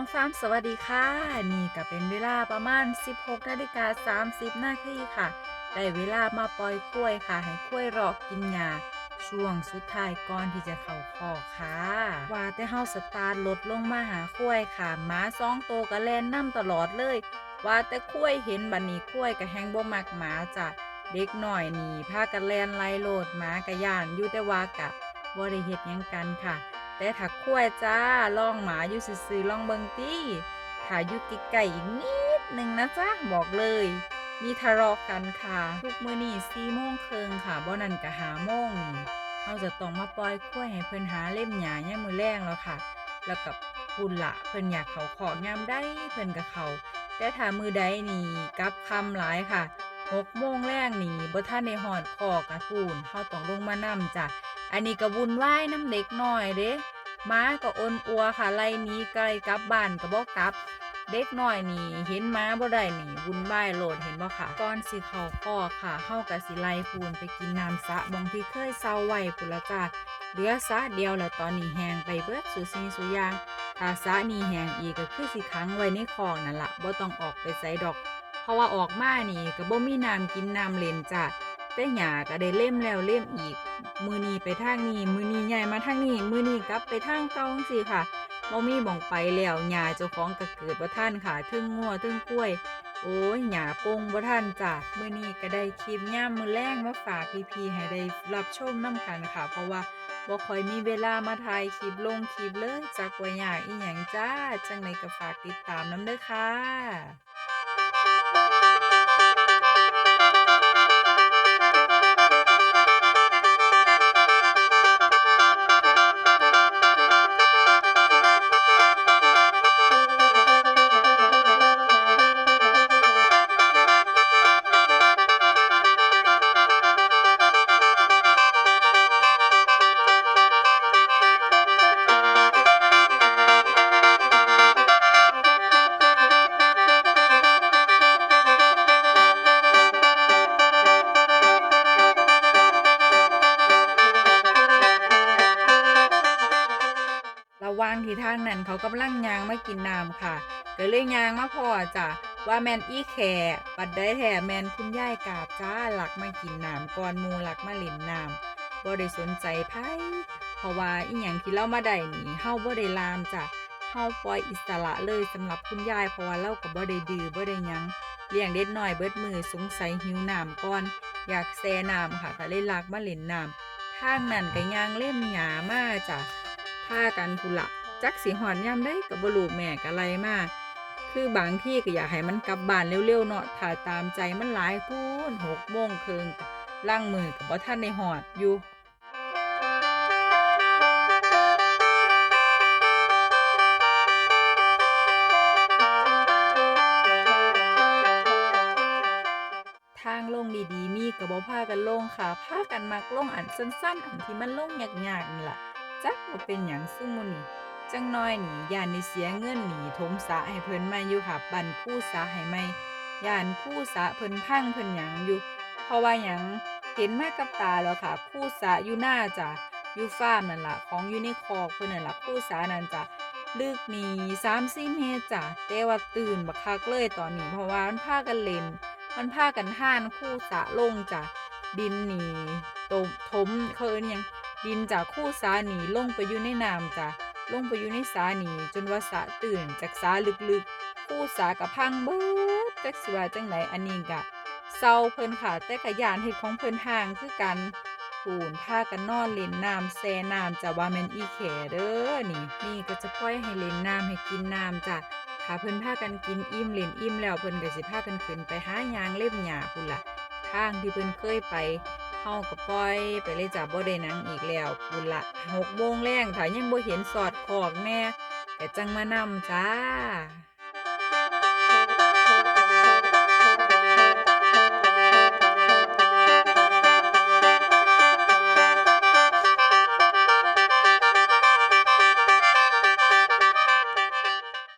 องฟาร์มสวัสดีค่ะ นี่ก็เป็นเวลาประมาณ 16นาฬิกา30นาทีค่ะ ได้เวลามาปล่อยกล้วยค่ะ ให้กล้วยรอกินหญ้าช่วงสุดท้ายก่อนที่จะเข้าคอกค่ะ ว่าแต่เฮาสตาร์ทรถลงมาหากล้วยค่ะ หมาสองตัวก็แล่นนํตลอดเลย ว่าแต่กล้วยเห็นบัดนี้กล้วยก็แฮงบ่มักหมาจ้ะเด็กหน่อยนี่พากันแล่นไล่โลดหมากระย่านอยู่แต่ว่ากะบ่ได้เฮ็ดหยังกันค่ะ แต่ถ้าคุ้ยจ้าล่องหมาอยู่ซื่อๆล่องเบิงตี้ถ้าอยู่ใกล้ๆอีกนิดหนึ่งนะจ๊ะบอกเลย มีทะเลาะกันค่ะ ทุกมื้อนี้สี่โมงครึ่งค่ะบ่นั่นก็หาโมงนี่เราจะต้องมาปล่อยคุ้ยให้เพิ่นหาเล่มหญ้าย่ามมื้อแรงแล้วค่ะ แล้วกับพุ่นละเพิ่นอยากเขาขอกยามได้เพิ่นก็เขาแต่ถ้ามือใดนี่กับคำหลายค่ะหกโมงแรกนี่บ่ทันได้หอดคอกระพูนเฮาต้องลงมานํจ้ะ อันนี้ก็วุ่นวายน้ำเด็กน้อยเด้ม้าก็อนอัวค่ะไล่นี้ไกลกลับบ้านก็บอกกลับ เด็กน้อยนี่เห็นม้าบ่ได้นี่วุ่นวายโหลดเห็นบ่ค่ะก่อนสิเขาคอค่ะเฮาก็สิไล่ปูนไปกินน้ำสะบองที่เคยเซาไว้พุ่นละจ้าเหลือสะเดียวแล้วตอนนี้แหงไปเบิดสุสิ่งสุยางถ้าสะนี้แหงอีกก็คือสิขังไว้ในคลองนั่นละบ่ต้องออกไปไสดอก เพราะว่าออกมานี่ก็บ่มีน้ำกินน้ำเล่นจ้ะ แต่หญ้าก็ได้เล่มแล้วเล่มอีก มือนี้ไปทางนี้มือนี้ใหญ่มาทางนี้มือนี้กลับไปทางเก่าจังสีค่ะบ่มีบ่องไปแล้วหญ้าเจ้าของก็เกิดบ่ทันค่ะทึ่งงัวทึ่งกล้วย โอ้ยหญ้าปงบ่ทันจ้ะมือนี้ก็ได้คลิปย่ามมือแรงมาฝากพี่ๆให้ได้รับชมนํกันค่ะ เพราะว่าบ่ค่อยมีเวลามาถ่ายคลิปลงคลิปเลยจากว่าอยากอีหยังจ้าจังไดก็ฝากติดตามนํเด้อค่ะางที่ทางนั้นเขากำลังยางมากินน้ำค่ะก็เลยยางมาพอจ้ะว่าแมนอีแขปัดได้แท้แมนคุณยายกาบจ้าหลักมากินน้ำก่อนมูหลักมาเล่นน้ำบ่ได้สนใจไผเพราะว่าอีหยังที่เรามาได้นี่เฮาบ่ได้ลามจ้ะเฮาปล่อยอิสระเลยสำหรับคุณยายเพราะว่าเราก็บ่ได้ดื้อบ่ได้ยังเลี้ยงเด็กน้อยเบิดมือสงสัยหิวน้ำก่อน อยากแซ่น้ำค่ะก็เลยลักมาเล่นน้ำทางนั้นก็ย่างเล่มหยามาจ้ะพากันพุละ จักสิหอนย่ำได้กับบลูแม่กะไรมากคือบางที่ก็อยากให้มันกลับบ้านเร็วๆเนาะถ้าตามใจมันหลายพูนหกโมงครึ่งล่างมือกับบ่ท่านในหอดอยู่ทางลงดีๆ มีกระบอพากันลงค่ะพากันมักลงอันสั้นๆ อันที่มันลงยากๆนี่แหละจักว่าเป็นหยังซึ่งมูนี่ จังน้อยหนีย่านได้เสียเงินหนีถมสะให้เพิ่นมาอยู่ค่ะบันคู่สะให้ไหมย่านคู่สะเพิ่นพังเพิ่นหยังอยู่ เพราะว่าหยังเห็นมากับตาแล้วค่ะ คู่สะอยู่หน้าจ้ะอยู่ฟาร์มนั่นล่ะของอยู่ในคอกเพิ่นนั่นล่ะคู่สะนั่นจ้ะลึกนี่3-4เมตรจ้ะแต่ว่าตื่นบักคักเลยตอนนี้เพราะว่ามันพากันเล่น มันพากันท่านคู่สะลงจ้ะดินหนีตมถมเขาเอิ้นยังดินจากคู่สาหนีลงไปอยู่ในน้ำจ้ะ ลงไปอยู่ในสาหนีจนว่าสะตื่นจากสาลึกๆคู่สากะพังเบิดจักสิว่าจังไหนอันนี้กะเศร้าเพิ่นค่ะแต่กะยานเฮ็ดของเพิ่นห่างคือกันปูนพากันนอนเล่นน้ำแซ่น้ำจะว่าแมนอีแขเด้อนี่นี่ก็จะปล่อยให้เล่นน้ำให้กินน้ำจ้ะถ้าเพิ่นพากันกินอิ่มเล่นอิ่มแล้วเพิ่นก็สิพากันขึ้นไปหายางเล่มหญ้าพุ่นละทางที่เพิ่นเคยไป เฮาก็ปล่อยไปเลยจ้ะบ่ได้นังอีกแล้วกูละหกโมงแรงถ้ายังบ่เห็นสอดขอกแน่ก็จังมานำจ้า